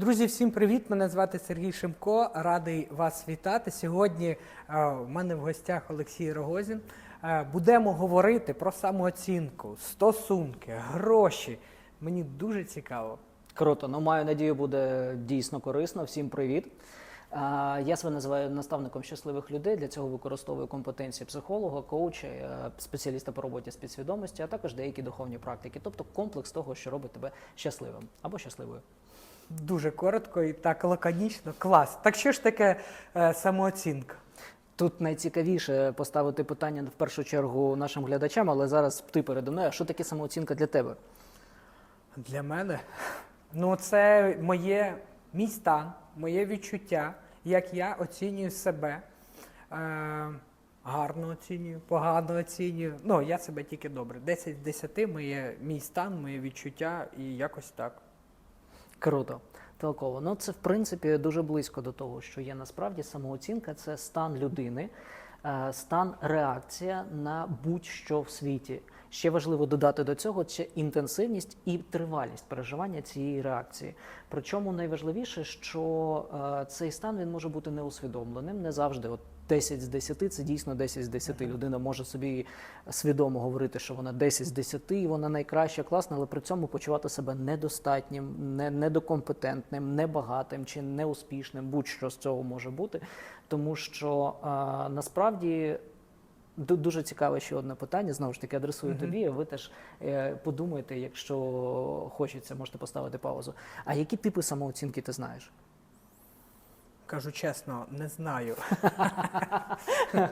Друзі, всім привіт! Мене звати Сергій Шимко. Радий вас вітати. Сьогодні е, в мене в гостях Олексій Рогозін. Е, Будемо говорити про самооцінку, стосунки, гроші. Мені дуже цікаво. Круто, ну маю надію, буде дійсно корисно. Всім привіт. Я себе називаю наставником щасливих людей. Для цього використовую компетенції психолога, коуча, е, спеціаліста по роботі з підсвідомості, а також деякі духовні практики, тобто комплекс того, що робить тебе щасливим або щасливою. Дуже коротко і так лаконічно. Клас. Так що ж таке е, самооцінка? Тут найцікавіше поставити питання в першу чергу нашим глядачам, але зараз ти передо мною. Що таке самооцінка для тебе? Для мене ну це моє мій стан, моє відчуття, як я оцінюю себе. Е, гарно оцінюю, погано оцінюю. Ну, я себе тільки добре. 10 з 10 моє, мій стан, моє відчуття і якось так. Круто. Толково. Ну, це в принципі дуже близько до того, що є насправді самооцінка це стан людини, е, стан реакція на будь-що в світі. Ще важливо додати до цього це інтенсивність і тривалість переживання цієї реакції. Причому найважливіше, що е, цей стан він може бути неусвідомленим, не завжди. От 10 з 10 це дійсно 10 з 10. Людина може собі свідомо говорити, що вона 10 з 10, і вона найкраща, класна, але при цьому почувати себе недостатнім, не, недокомпетентним, небагатим чи неуспішним, будь-що з цього може бути. Тому що е, насправді. Дуже цікаве ще одне питання. Знову ж таки, адресую тобі. Ви теж е, подумайте, якщо хочеться, можете поставити паузу. А які типи самооцінки ти знаєш? Кажу чесно, не знаю.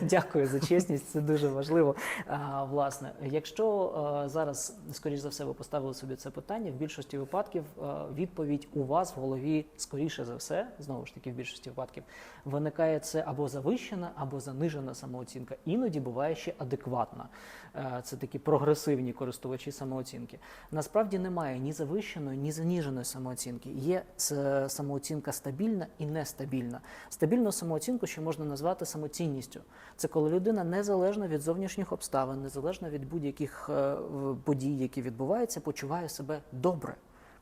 Дякую за чесність, це дуже важливо. А, власне, якщо а, зараз, скоріш за все, ви поставили собі це питання, в більшості випадків а, відповідь у вас в голові, скоріше за все, знову ж таки, в більшості випадків, виникає це або завищена, або занижена самооцінка. Іноді буває ще адекватна. Е, Це такі прогресивні користувачі самооцінки. Насправді немає ні завищеної, ні заніженої самооцінки. Є самооцінка стабільна і нестабільна. Стабільну самооцінку ще можна назвати самоцінністю. Це коли людина незалежно від зовнішніх обставин, незалежно від будь-яких е, подій, які відбуваються, почуває себе добре,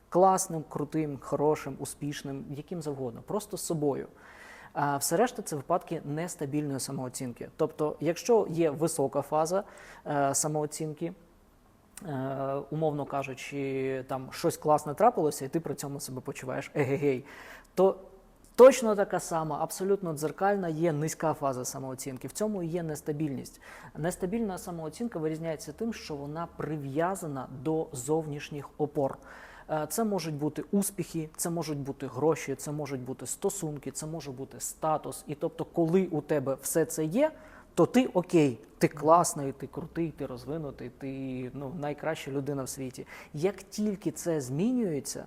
класним, крутим, хорошим, успішним, яким завгодно, просто собою. А все решта це випадки нестабільної самооцінки. Тобто, якщо є висока фаза е, самооцінки, е, умовно кажучи, там щось класне трапилося, і ти при цьому себе почуваєш егегей, то точно така сама, абсолютно дзеркальна є низька фаза самооцінки. В цьому є нестабільність. Нестабільна самооцінка вирізняється тим, що вона прив'язана до зовнішніх опор. Е, Це можуть бути успіхи, це можуть бути гроші, це можуть бути стосунки, це може бути статус. І тобто, коли у тебе все це є, то ти окей, ти класний, ти крутий, ти розвинутий, ти ну, найкраща людина в світі. Як тільки це змінюється,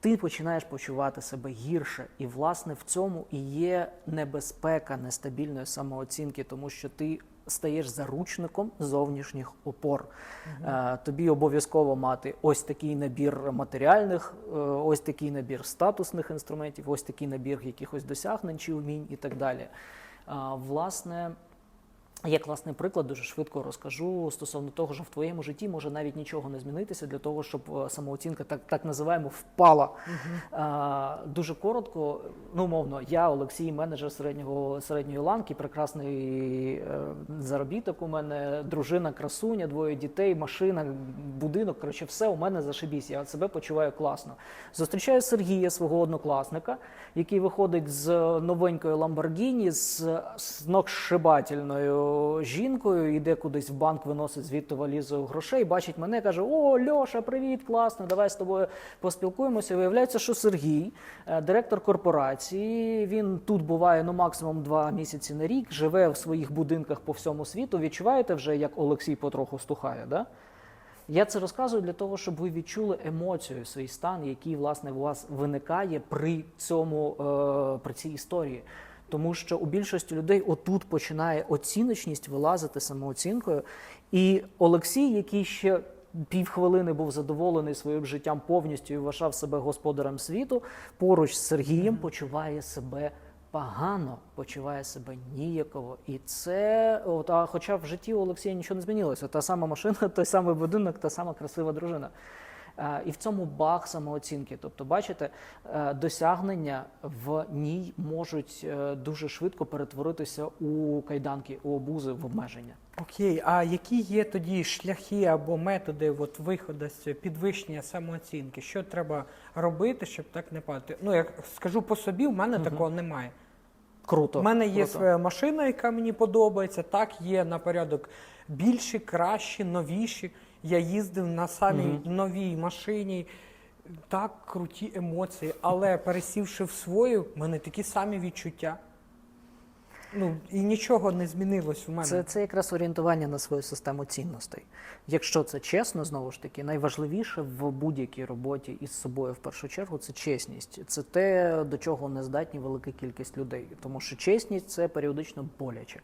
ти починаєш почувати себе гірше. І, власне, в цьому і є небезпека нестабільної самооцінки, тому що ти стаєш заручником зовнішніх опор. Е, Тобі обов'язково мати ось такий набір матеріальних, е, ось такий набір статусних інструментів, ось такий набір якихось досягнень чи вмінь і так далі. А, Власне, Є класний приклад, дуже швидко розкажу стосовно того, що в твоєму житті може навіть нічого не змінитися для того, щоб е, самооцінка так, так називаємо впала. А, дуже коротко, ну умовно, я Олексій, менеджер середнього середньої ланки, прекрасний е, заробіток. У мене дружина, красуня, двоє дітей, машина, будинок. Коротше, все у мене зашибісь. Я себе почуваю класно. Зустрічаю Сергія, свого однокласника, який виходить з новенької Ламборгіні, з, з ногсшибательною жінкою, йде кудись в банк, виносить звідти валізу грошей, бачить мене, каже: О, Льоша, привіт, класно, давай з тобою поспілкуємося. Виявляється, що Сергій, е, директор корпорації, він тут буває ну максимум два місяці на рік, живе в своїх будинках по всьому світу. Відчуваєте вже, як Олексій потроху стухає, да? Я це розказую для того, щоб ви відчули емоцію, свій стан, який власне у вас виникає при цьому е, при цій історії. Тому що у більшості людей отут починає оціночність вилазити самооцінкою. І Олексій, який ще півхвилини був задоволений своїм життям повністю і вважав себе господарем світу, поруч з Сергієм почуває себе погано, почуває себе ніяково. І це, от, а хоча в житті у Олексія нічого не змінилося. Та сама машина, той самий будинок, та сама красива дружина. Е, І в цьому баг самооцінки. Тобто, бачите, е, досягнення в ній можуть е, дуже швидко перетворитися у кайданки, у обузи, в обмеження. Окей, а які є тоді шляхи або методи от, виходу з підвищення самооцінки? Що треба робити, щоб так не падати? Ну, як скажу по собі, в мене такого немає. Круто. У мене є круто. своя машина, яка мені подобається. Так, є на порядок більші, кращі, новіші. Я їздив на самій новій машині. Так, круті емоції, але пересівши в свою, в мене такі самі відчуття. Ну, і нічого не змінилось в мене. Це, це якраз орієнтування на свою систему цінностей. Якщо це чесно, знову ж таки, найважливіше в будь-якій роботі із собою в першу чергу це чесність. Це те, до чого не здатні велика кількість людей. Тому що чесність це періодично боляче.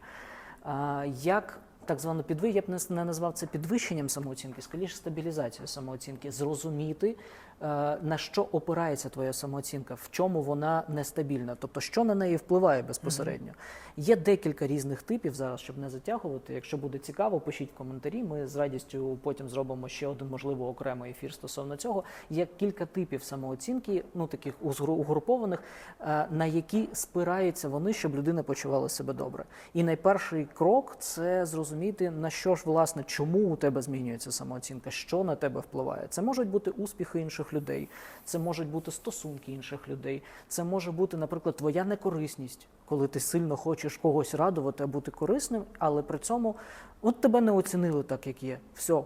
А, як так звано підви, я б не, не назвав це підвищенням самооцінки, скоріше стабілізацією самооцінки, зрозуміти, е, на що опирається твоя самооцінка, в чому вона нестабільна, тобто що на неї впливає безпосередньо. Є декілька різних типів зараз, щоб не затягувати. Якщо буде цікаво, пишіть в коментарі. Ми з радістю потім зробимо ще один, можливо, окремий ефір стосовно цього. Є кілька типів самооцінки, ну таких угрупованих, е, на які спираються вони, щоб людина почувала себе добре. І найперший крок це зрозуміти, на що ж власне, чому у тебе змінюється самооцінка, що на тебе впливає. Це можуть бути успіхи інших людей, це можуть бути стосунки інших людей, це може бути, наприклад, твоя некорисність, коли ти сильно хочеш когось радувати, а бути корисним, але при цьому от тебе не оцінили так, як є. Все,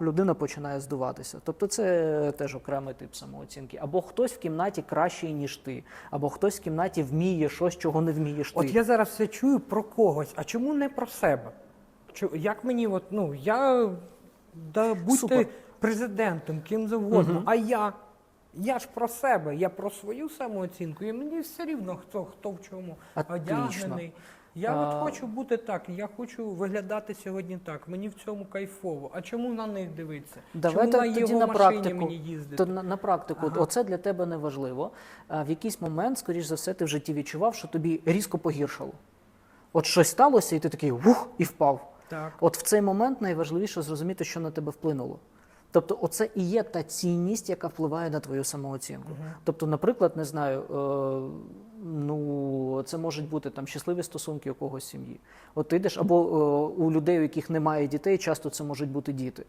людина починає здуватися. Тобто це теж окремий тип самооцінки. Або хтось в кімнаті кращий, ніж ти, або хтось в кімнаті вміє щось, чого не вмієш ти. От я зараз все чую про когось, а чому не про себе? Як мені, от, ну, я да будьте Супер. президентом, ким завгодно, а я. Я ж про себе, я про свою самооцінку, і мені все рівно, хто, хто в чому Отлично. одягнений. Я А- от хочу бути так, я хочу виглядати сьогодні так. Мені в цьому кайфово. А чому на них дивитися? Давайте чому на тоді його на машині практику. мені їздити? То на, на практику, Ага. оце для тебе не важливо. А в якийсь момент, скоріш за все, ти в житті відчував, що тобі різко погіршало. От щось сталося, і ти такий вух і впав. Так. От в цей момент найважливіше зрозуміти, що на тебе вплинуло. Тобто, оце і є та цінність, яка впливає на твою самооцінку. Тобто, наприклад, не знаю, е, ну це можуть бути там щасливі стосунки у когось в сім'ї. От ти йдеш, або е, у людей, у яких немає дітей, часто це можуть бути діти,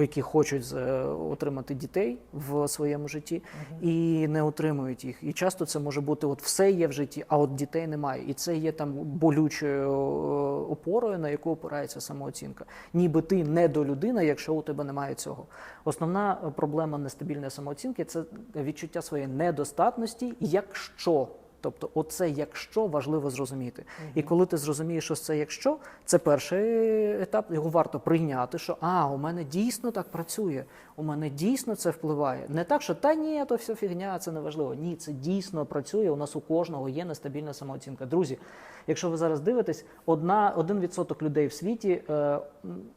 які хочуть е, отримати дітей в своєму житті і не отримують їх. І часто це може бути от все є в житті, а от дітей немає. І це є там болючою е, опорою, на яку опирається самооцінка. Ніби ти недолюдина, якщо у тебе немає цього. Основна е, проблема нестабільної самооцінки це відчуття своєї недостатності, якщо. Тобто, оце якщо важливо зрозуміти. І коли ти зрозумієш, що це якщо, це перший етап, його варто прийняти, що а, у мене дійсно так працює, у мене дійсно це впливає. Не так, що та ні, то все фігня, це не важливо. Ні, це дійсно працює. У нас у кожного є нестабільна самооцінка. Друзі, якщо ви зараз дивитесь, одна, один відсоток людей в світі е,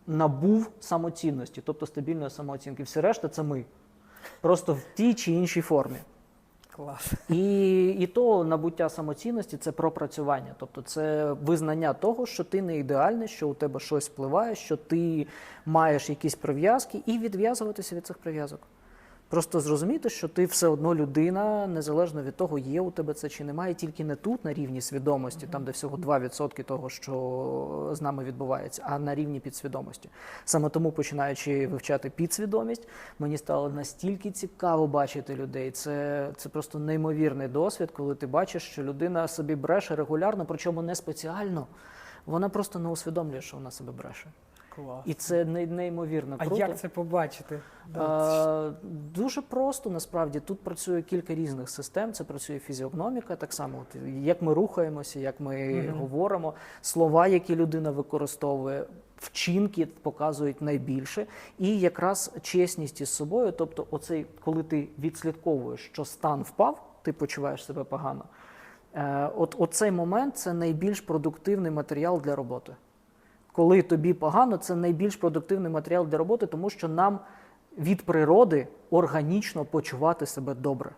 набув самоцінності, тобто стабільної самооцінки. Все решта це ми. Просто в тій чи іншій формі. Клас. І, і то набуття самоцінності це пропрацювання, тобто це визнання того, що ти не ідеальний, що у тебе щось впливає, що ти маєш якісь прив'язки, і відв'язуватися від цих прив'язок. Просто зрозуміти, що ти все одно людина, незалежно від того, є у тебе це чи немає, тільки не тут на рівні свідомості, там де всього 2% того, що з нами відбувається, а на рівні підсвідомості. Саме тому, починаючи вивчати підсвідомість, мені стало настільки цікаво бачити людей. Це, це просто неймовірний досвід, коли ти бачиш, що людина собі бреше регулярно, причому не спеціально. Вона просто не усвідомлює, що вона себе бреше. Клас. І це не- неймовірно А як це побачити? А, дуже просто насправді тут працює кілька різних систем. Це працює фізіогноміка, так само, от, як ми рухаємося, як ми говоримо, слова, які людина використовує. Вчинки показують найбільше, і якраз чесність із собою. Тобто, оцей, коли ти відслідковуєш, що стан впав, ти почуваєш себе погано. Е, от оцей момент це найбільш продуктивний матеріал для роботи коли тобі погано, це найбільш продуктивний матеріал для роботи, тому що нам від природи органічно почувати себе добре.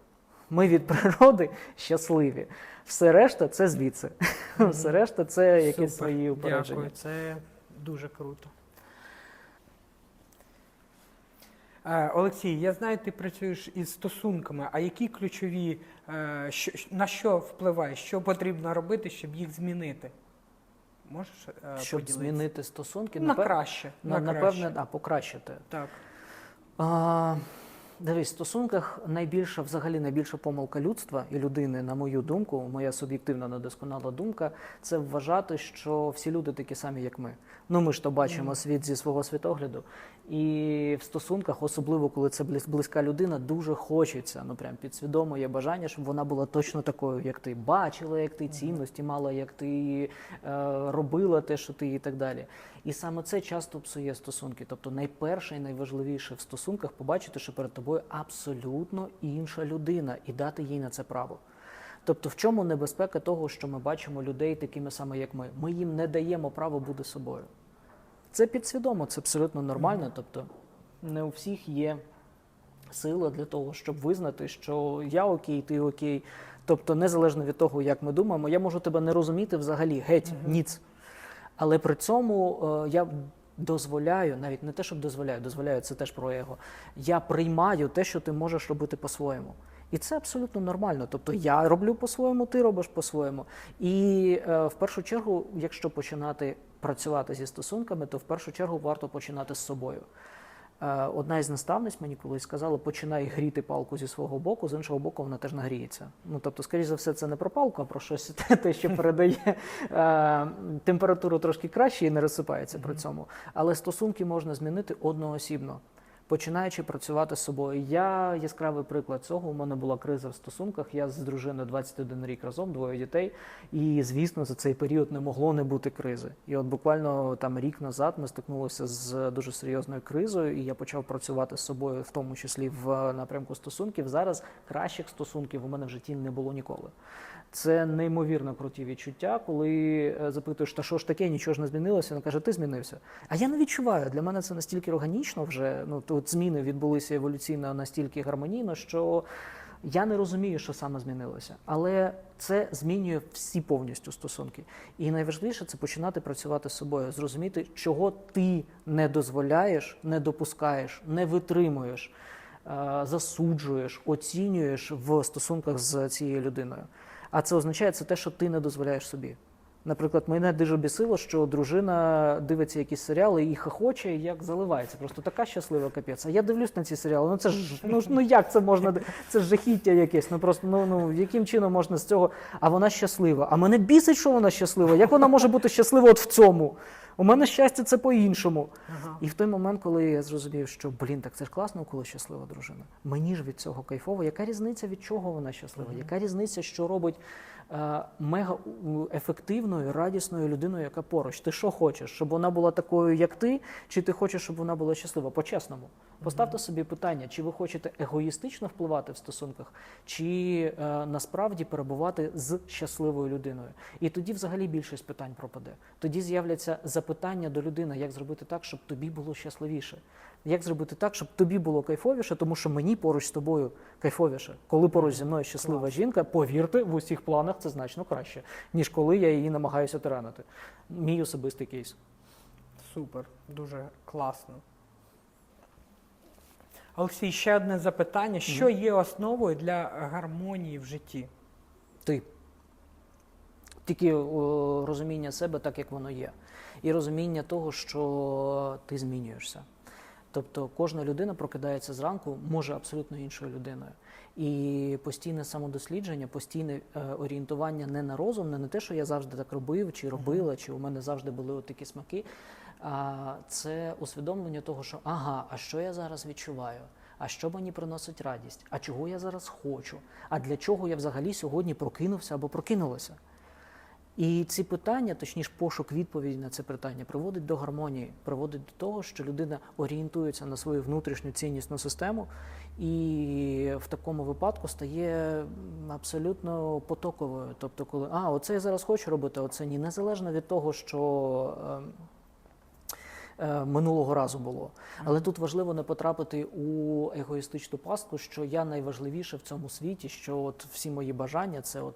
Ми від природи щасливі. Все решта це звідси. Все решта це якісь Супер. свої упередження. Дякую, це дуже круто. Е, Олексій, я знаю, ти працюєш із стосунками. А які ключові, е, на що впливає, що потрібно робити, щоб їх змінити? Можеш е, Щоб поділитися? змінити стосунки, на напев- краще. на, на напевне, краще. а, покращити. Так. А, дивись, в стосунках найбільша, взагалі найбільша помилка людства і людини, на мою думку, моя суб'єктивна недосконала думка, це вважати, що всі люди такі самі, як ми. Ну ми ж то бачимо світ зі свого світогляду. І в стосунках, особливо коли це близ- близька людина, дуже хочеться. Ну прям підсвідомо є бажання, щоб вона була точно такою, як ти бачила, як ти цінності мала, як ти е, робила те, що ти і так далі. І саме це часто псує стосунки. Тобто, найперше і найважливіше в стосунках побачити, що перед тобою абсолютно інша людина, і дати їй на це право. Тобто, в чому небезпека того, що ми бачимо людей такими саме, як ми? Ми їм не даємо право бути собою. Це підсвідомо, це абсолютно нормально. Тобто, не у всіх є сила для того, щоб визнати, що я окей, ти окей. Тобто, незалежно від того, як ми думаємо, я можу тебе не розуміти взагалі, геть, ніц. Але при цьому е, я дозволяю, навіть не те, щоб дозволяю, дозволяю це теж про его. Я приймаю те, що ти можеш робити по-своєму. І це абсолютно нормально. Тобто я роблю по-своєму, ти робиш по-своєму. І е, в першу чергу, якщо починати працювати зі стосунками, то в першу чергу варто починати з собою. Е, Одна із наставниць мені колись сказала, починай гріти палку зі свого боку, з іншого боку вона теж нагріється. Ну тобто, скоріш за все, це не про палку, а про щось те, те, що передає е, температуру трошки краще і не розсипається при цьому. Але стосунки можна змінити одноосібно. Починаючи працювати з собою, я яскравий приклад цього. У мене була криза в стосунках. Я з дружиною 21 рік разом, двоє дітей. І звісно, за цей період не могло не бути кризи. І от буквально там рік назад ми стикнулися з дуже серйозною кризою, і я почав працювати з собою, в тому числі в напрямку стосунків. Зараз кращих стосунків у мене в житті не було ніколи. Це неймовірно круті відчуття, коли е, запитуєш, та що ж таке, нічого ж не змінилося. Він каже, ти змінився. А я не відчуваю. Для мене це настільки органічно вже. Ну тут зміни відбулися еволюційно настільки гармонійно, що я не розумію, що саме змінилося. Але це змінює всі повністю стосунки. І найважливіше це починати працювати з собою, зрозуміти, чого ти не дозволяєш, не допускаєш, не витримуєш, е, засуджуєш, оцінюєш в стосунках з цією людиною. А це означає це те, що ти не дозволяєш собі. Наприклад, мене дуже бісило, що дружина дивиться якісь серіали і хохоче, як заливається. Просто така щаслива капець. А я дивлюсь на ці серіали. Ну це ж ну, ну як це можна? Це жахіття якесь. Ну просто ну ну яким чином можна з цього? А вона щаслива. А мене бісить, що вона щаслива. Як вона може бути щаслива от в цьому? У мене щастя це по-іншому. Ага. І в той момент, коли я зрозумів, що блін, так це ж класно, коли щаслива дружина. Мені ж від цього кайфово. Яка різниця від чого вона щаслива? Яка різниця, що робить е, мега ефективною, радісною людиною, яка поруч? Ти що хочеш? Щоб вона була такою, як ти, чи ти хочеш, щоб вона була щаслива? По-чесному. Поставте собі питання, чи ви хочете егоїстично впливати в стосунках, чи е, насправді перебувати з щасливою людиною. І тоді взагалі більшість питань пропаде. Тоді з'являться запитання до людини, як зробити так, щоб тобі було щасливіше. Як зробити так, щоб тобі було кайфовіше, тому що мені поруч з тобою кайфовіше. Коли поруч зі мною щаслива жінка, повірте, в усіх планах це значно краще, ніж коли я її намагаюся тиранити. Мій особистий кейс. Супер, дуже класно. Олексій, ще одне запитання: що є основою для гармонії в житті? Ти. Тільки о, розуміння себе так, як воно є. І розуміння того, що ти змінюєшся. Тобто кожна людина прокидається зранку, може абсолютно іншою людиною. І постійне самодослідження, постійне е, орієнтування не на розум, не на те, що я завжди так робив, чи робила, чи у мене завжди були от такі смаки. Це усвідомлення того, що ага, а що я зараз відчуваю? А що мені приносить радість? А чого я зараз хочу? А для чого я взагалі сьогодні прокинувся або прокинулася? І ці питання, точніше, пошук відповіді на це питання, приводить до гармонії, приводить до того, що людина орієнтується на свою внутрішню ціннісну систему, і в такому випадку стає абсолютно потоковою. Тобто, коли а, оце я зараз хочу робити, оце ні, незалежно від того, що. Е, Минулого разу було, але тут важливо не потрапити у егоїстичну пастку, що я найважливіше в цьому світі, що от всі мої бажання це от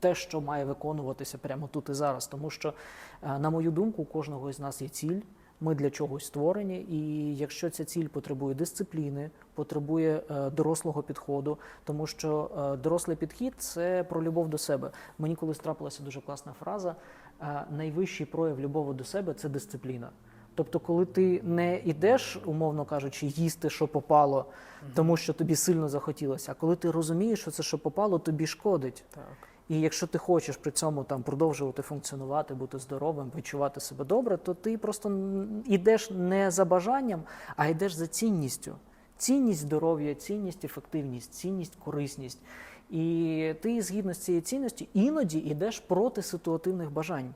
те, що має виконуватися прямо тут і зараз. Тому що, е, на мою думку, у кожного із нас є ціль, Ми для чогось створені, і якщо ця ціль потребує дисципліни, потребує е, дорослого підходу, тому що дорослий підхід це про любов до себе. Мені колись трапилася дуже класна фраза: найвищий прояв любові до себе це дисципліна. Тобто, коли ти не йдеш, умовно кажучи, їсти, що попало, тому що тобі сильно захотілося, а коли ти розумієш, що це що попало, тобі шкодить. Так. І якщо ти хочеш при цьому там продовжувати функціонувати, бути здоровим, відчувати себе добре, то ти просто йдеш не за бажанням, а йдеш за цінністю. Цінність здоров'я, цінність ефективність, цінність корисність. І ти згідно з цією цінністю іноді йдеш проти ситуативних бажань.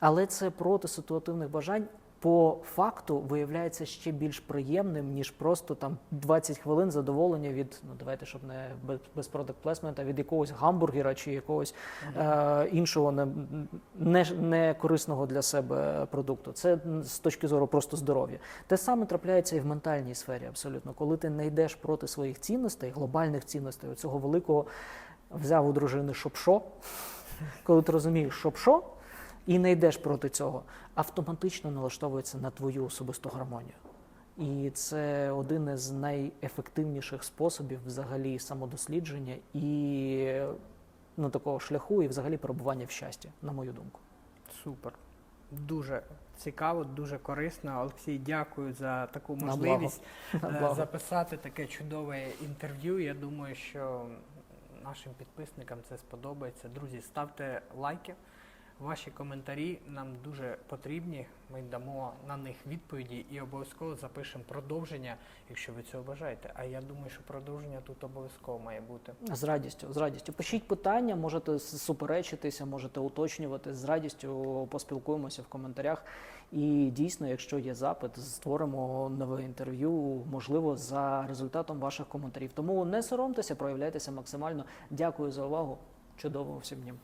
Але це проти ситуативних бажань по факту виявляється ще більш приємним, ніж просто там 20 хвилин задоволення від, ну давайте, щоб не без, без product placement, а від якогось гамбургера чи якогось е, іншого не, не, не корисного для себе продукту. Це з точки зору просто здоров'я. Те саме трапляється і в ментальній сфері, абсолютно. Коли ти не йдеш проти своїх цінностей, глобальних цінностей, оцього великого взяв у дружини що, коли ти розумієш, що, і не йдеш проти цього, автоматично налаштовується на твою особисту гармонію. І це один із найефективніших способів взагалі самодослідження і ну, такого шляху, і взагалі перебування в щасті, на мою думку. Супер. Дуже цікаво, дуже корисно. Олексій, дякую за таку На можливість На е, благо. записати таке чудове інтерв'ю. Я думаю, що нашим підписникам це сподобається. Друзі, ставте лайки. Ваші коментарі нам дуже потрібні. Ми дамо на них відповіді і обов'язково запишемо продовження, якщо ви цього бажаєте. А я думаю, що продовження тут обов'язково має бути. З радістю, з радістю. Пишіть питання, можете суперечитися, можете уточнювати. З радістю поспілкуємося в коментарях. І дійсно, якщо є запит, створимо нове інтерв'ю, можливо, за результатом ваших коментарів. Тому не соромтеся, проявляйтеся максимально. Дякую за увагу. Чудового всім днів.